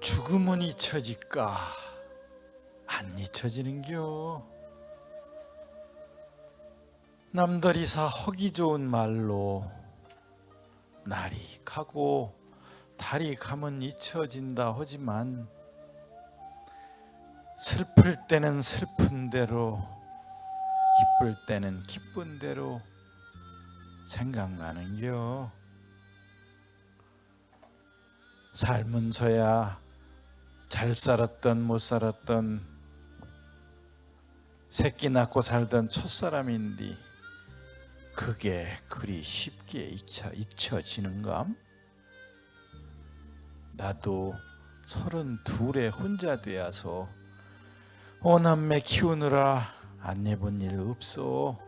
죽음은 잊혀질까? 안 잊혀지는겨. 남들이사 허기 좋은 말로 날이 가고 달이 가면 잊혀진다 하지만 슬플 때는 슬픈 대로 기쁠 때는 기쁜 대로 생각나는겨. 삶은서야 잘 살았던 못 살았던 새끼 낳고 살던 첫사람인데 그게 그리 쉽게 잊혀, 잊혀지는감? 나도 서른 둘에 혼자 되어서 오남매 키우느라 안 해본 일 없어.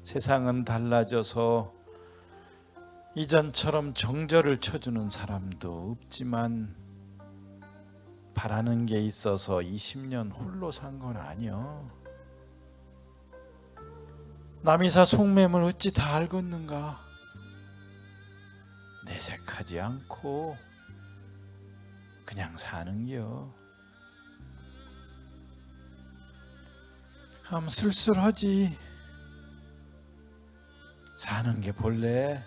세상은 달라져서 이전처럼 정절을 쳐주는 사람도 없지만 바라는 게 있어서 20년 홀로 산 건 아니여. 남이사 속매물 어찌 다 알겠는가? 내색하지 않고 그냥 사는겨. 함 쓸쓸하지. 사는 게 본래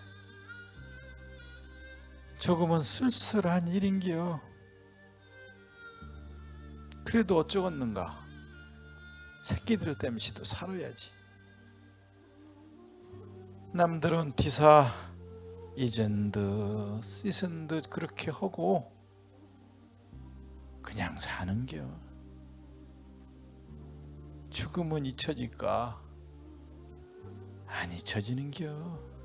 조금은 쓸쓸한 일인겨. 그래도 어쩌겠는가? 새끼들 땜시도 살아야지. 남들은 디사 잊은 듯 씻은 듯 그렇게 하고 그냥 사는겨. 죽음은 잊혀질까? 안 잊혀지는겨.